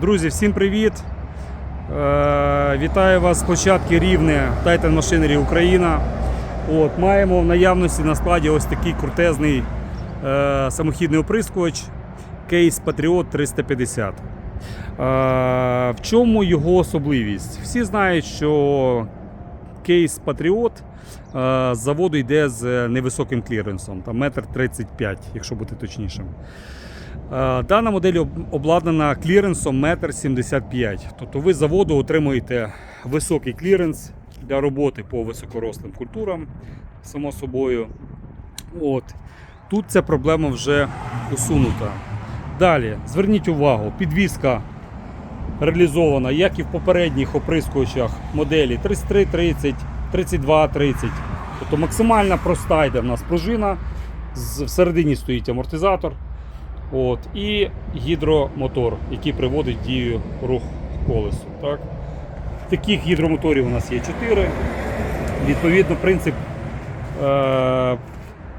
Друзі, всім привіт! Е, вітаю вас з площадки Рівне Titan Machinery Україна. От, маємо в наявності на складі ось такий крутезний е, самохідний оприскувач Case Patriot 350. Е, в чому його особливість? Всі знають, що кейс е, з заводу йде з невисоким кліренсом, там метр 35, якщо бути точнішим. Е, Дана модель обладнана кліренсом 1,75 м. Тобто ви з заводу отримуєте високий кліренс для роботи по високорослим культурам, само собою. От. Тут ця проблема вже усунута. Далі, зверніть увагу, підвізка реалізована, як і в попередніх оприскувачах моделі 3330, 3230. Тобто максимально проста йде в нас пружина, всередині стоїть амортизатор. От, і гідромотор, який приводить дію рух колесу. Так? Таких гідромоторів у нас є 4. Відповідно, принцип е-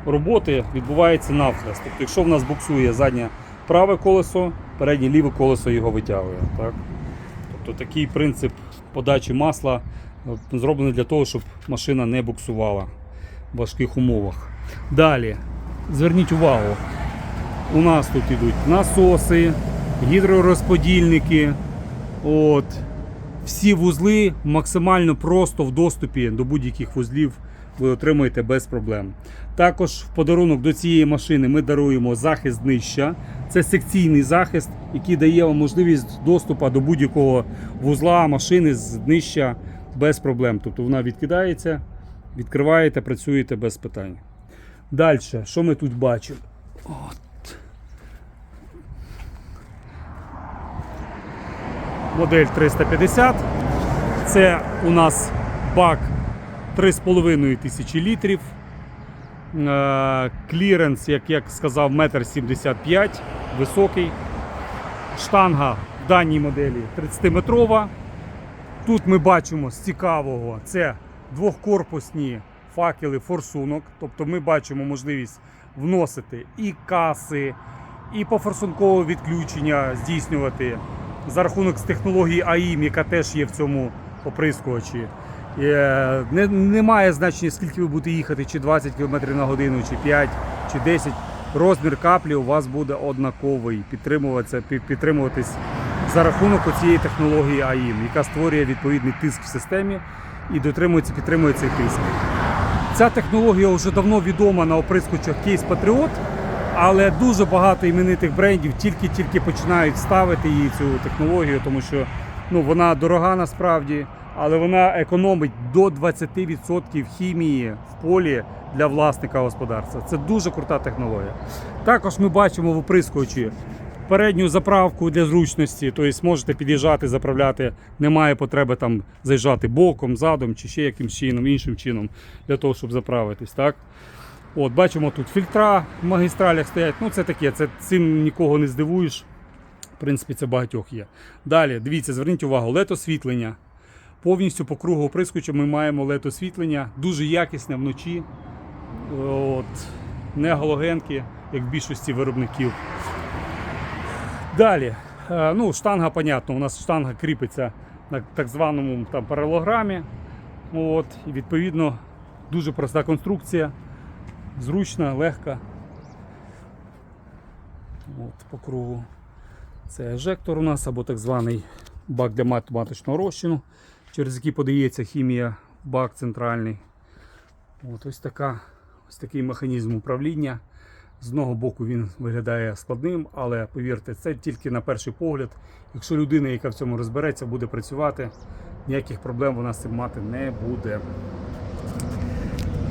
роботи відбувається навхрест. Тобто, якщо в нас буксує заднє праве колесо, переднє ліве колесо його витягує. Так? Тобто такий принцип подачі масла зроблений для того, щоб машина не буксувала в важких умовах. Далі, зверніть увагу, у нас тут йдуть насоси, гідророзподільники. От. Всі вузли максимально просто в доступі до будь-яких вузлів ви отримуєте без проблем. Також в подарунок до цієї машини ми даруємо захист днища. Це секційний захист, який дає вам можливість доступу до будь-якого вузла машини з днища без проблем. Тобто вона відкидається, відкриваєте, працюєте без питань. Далі, що ми тут бачимо? От. Модель 350. Це у нас бак 3,5 тисячі літрів. Е, Кліренс, як я сказав, 1,75 м, високий. Штанга в даній моделі 30-метрова. Тут ми бачимо з цікавого це двохкорпусні факели форсунок. Тобто ми бачимо можливість вносити і каси, і пофорсункове відключення здійснювати за рахунок з технології АІМ, яка теж є в цьому оприскувачі. Е, Не, немає значення, скільки ви будете їхати, чи 20 км на годину, чи 5, чи 10. Розмір каплі у вас буде однаковий. Підтримуватися, підтримуватись за рахунок цієї технології АІМ, яка створює відповідний тиск в системі і дотримується, підтримує цей тиск. Ця технологія вже давно відома на оприскувачах Case Patriot, але дуже багато іменитих брендів тільки-тільки починають ставити її цю технологію, тому що ну, вона дорога насправді, але вона економить до 20% хімії в полі для власника господарства. Це дуже крута технологія. Також ми бачимо в оприскувачі передню заправку для зручності, тобто можете під'їжджати, заправляти, немає потреби там заїжджати боком, задом чи ще якимсь чином, іншим чином для того, щоб заправитись. Так? От, бачимо тут фільтра в магістралях стоять. Ну це таке, це цим нікого не здивуєш. В принципі, це багатьох є. Далі, дивіться, зверніть увагу, LED освітлення. Повністю по кругу оприскувача ми маємо LED освітлення, дуже якісне вночі. От, не галогенки, як в більшості виробників. Далі, е, ну, штанга, понятно, у нас штанга кріпиться на так званому там, паралограмі. От, і відповідно дуже проста конструкція, зручна, легка. От, по кругу. Це ежектор у нас або так званий бак для мат- маточного розчину, через який подається хімія бак центральний. От, ось, така, ось такий механізм управління. З одного боку він виглядає складним, але повірте, це тільки на перший погляд. Якщо людина, яка в цьому розбереться, буде працювати, ніяких проблем вона з цим мати не буде.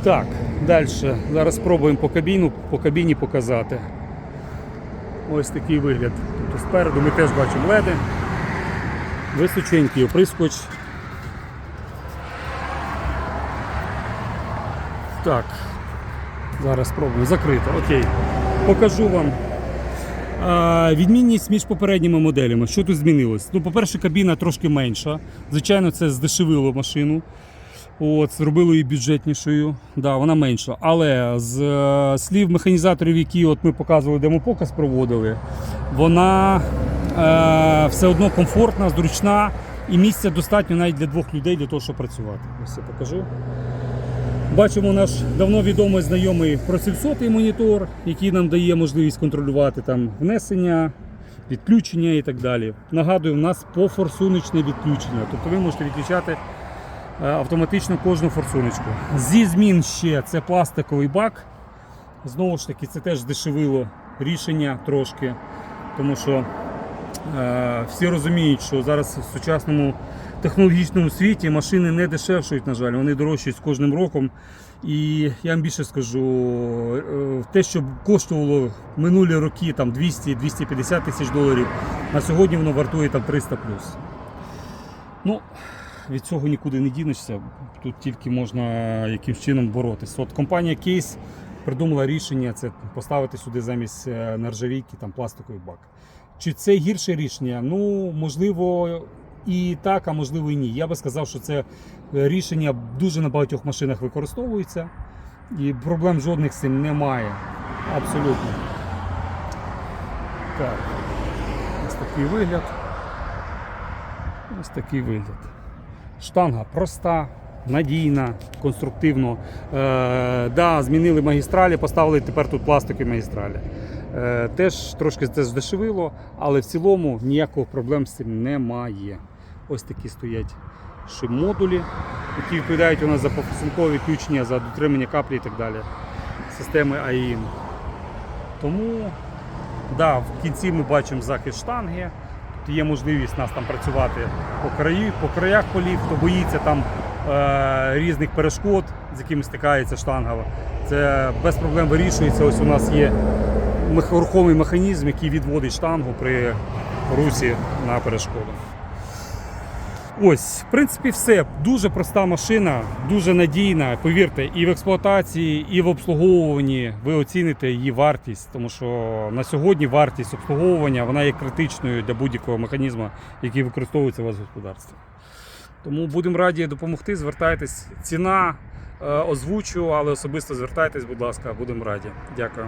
Так, далі. Зараз спробуємо по кабіну, по кабіні показати. Ось такий вигляд. Тобто спереду ми теж бачимо леди. Височенький оприскоч. Так, Зараз спробую закрито. Окей. Покажу вам. А, відмінність між попередніми моделями. Що тут змінилось? Ну, по-перше, кабіна трошки менша. Звичайно, це здешевило машину. От, зробило її бюджетнішою. Да, вона менша. Але з е, слів механізаторів, які от ми показували, демопоказ проводили, вона е, все одно комфортна, зручна і місця достатньо навіть для двох людей для того, щоб працювати. Ось я покажу. Бачимо наш давно відомий знайомий просівсотий монітор, який нам дає можливість контролювати там внесення, відключення і так далі. Нагадую, в нас пофорсуночне відключення, тобто ви можете відключати е, автоматично кожну форсуночку. Зі змін ще це пластиковий бак. Знову ж таки, це теж здешевило рішення трошки, тому що е, всі розуміють, що зараз в сучасному технологічному світі машини не дешевшують, на жаль, вони дорожчають з кожним роком. І я вам більше скажу, е, те, що коштувало минулі роки там 200-250 тисяч доларів, на сьогодні воно вартує там 300 плюс. Ну, від цього нікуди не дінешся. Тут тільки можна якимсь чином боротися. От компанія Case придумала рішення це поставити сюди замість е, нержавійки там пластиковий бак. Чи це гірше рішення? Ну, можливо, і так, а можливо і ні. Я би сказав, що це е, рішення дуже на багатьох машинах використовується, і проблем жодних з цим немає. Абсолютно. Так. Ось такий вигляд. Ось такий вигляд. Штанга проста, надійна, конструктивно. Е, да, змінили магістралі, поставили тепер тут пластикові магістралі. Е, теж трошки це здешевило, але в цілому ніяких проблем з цим немає. Ось такі стоять шим-модулі, які відповідають у нас за пофасункове відключення, за дотримання каплі і так далі. Системи АІМ. Тому да, в кінці ми бачимо захист штанги. Тут є можливість нас там працювати по, краї, по краях полів, хто боїться там е, різних перешкод, з якими стикається штанга. Це без проблем вирішується. Ось у нас є рухомий механізм, який відводить штангу при русі на перешкоду. Ось, в принципі, все. Дуже проста машина, дуже надійна. Повірте, і в експлуатації, і в обслуговуванні ви оціните її вартість, тому що на сьогодні вартість обслуговування вона є критичною для будь-якого механізму, який використовується у вас в господарстві. Тому будемо раді допомогти. Звертайтесь. Ціна е, озвучу, але особисто звертайтесь, будь ласка, будемо раді. Дякую.